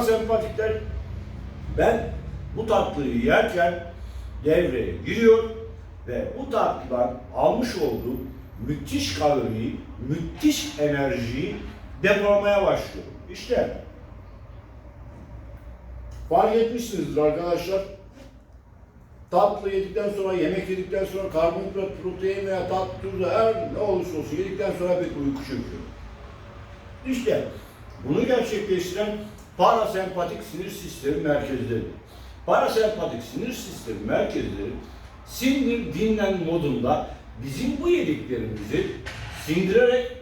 Parasempatikler ben bu tatlıyı yerken devreye giriyor ve bu tatlıdan almış olduğum müthiş kaloriyi, müthiş enerjiyi depolamaya başlıyorum. İşte fark etmişsinizdir arkadaşlar. Tatlı yedikten sonra, yemek yedikten sonra karbonhidrat, protein veya tatlı tuzu her ne olursa olsun yedikten sonra bir uyku çöküyor. İşte bunu gerçekleştiren parasempatik sinir sistemi merkezleri. Parasempatik sinir sistemi merkezleri sindir dinlen modunda bizim bu yediklerimizi sindirerek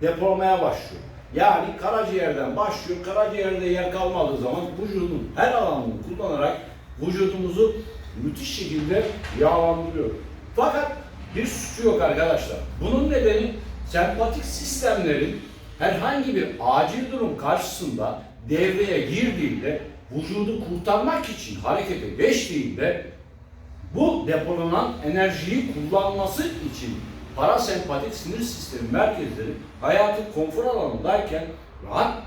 depolamaya başlıyor. Yani karaciğerden başlıyor. Karaciğerde yer kalmadığı zaman vücudun her alanını kullanarak vücudumuzu müthiş şekilde yağlandırıyor. Fakat bir suçu yok arkadaşlar. Bunun nedeni sempatik sistemlerin herhangi bir acil durum karşısında devreye girdiğinde vücudu kurtarmak için harekete geçtiğinde bu depolanan enerjiyi kullanması için parasempatik sinir sistemi merkezleri hayatı konfor alanındayken rahat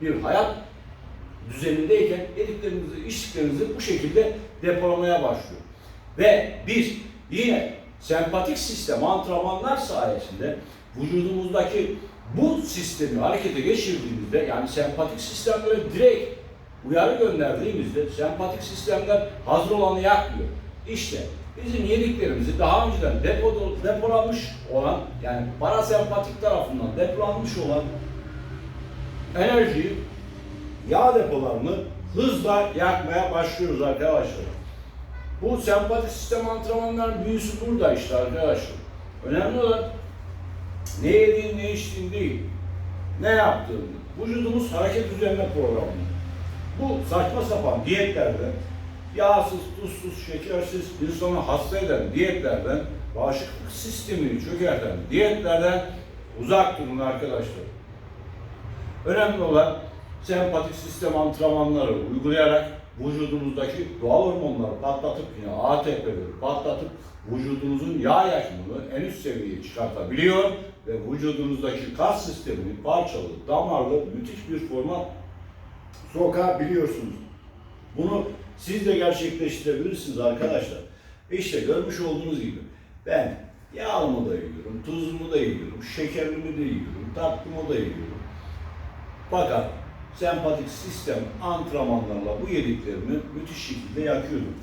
bir hayat düzenindeyken yediklerinizi, içtiklerinizi bu şekilde depolamaya başlıyor. Ve biz yine sempatik sistem antrenmanlar sayesinde vücudumuzdaki bu sistemi harekete geçirdiğimizde yani sempatik sistemlere direkt uyarı gönderdiğimizde sempatik sistemler hazır olanı yakmıyor. İşte bizim yediklerimizi daha önceden depoda, depolanmış olan yani parasempatik tarafından depolanmış olan enerjiyi yağ depolarını hızla yakmaya başlıyoruz arkadaşlar. Bu sempatik sistem antrenmanların büyüsü burada işte arkadaşlar. Önemli olan ne yediğin ne içtiğin değil, ne yaptığın. Vücudumuz hareket üzerine programlı. Bu saçma sapan diyetlerden, yağsız, tuzsuz, şekersiz, insanı hasta eden diyetlerden, bağışıklık sistemini çökerten diyetlerden uzak durun arkadaşlar. Önemli olan sempatik sistem antrenmanları uygulayarak vücudumuzdaki doğal hormonları patlatıp yine ATP'leri patlatıp vücudunuzun yağ yakımını en üst seviyeye çıkartabiliyor ve vücudunuzdaki kas sistemini parçalı, damarlı, müthiş bir forma sokabiliyorsunuz. Bunu siz de gerçekleştirebilirsiniz arkadaşlar. İşte görmüş olduğunuz gibi ben yağımı da yiyorum, tuzumu da yiyorum, şekerimi de yiyorum, tatlımı da yiyorum. Fakat sempatik sistem antrenmanlarla bu yediklerimi müthiş şekilde yakıyorum.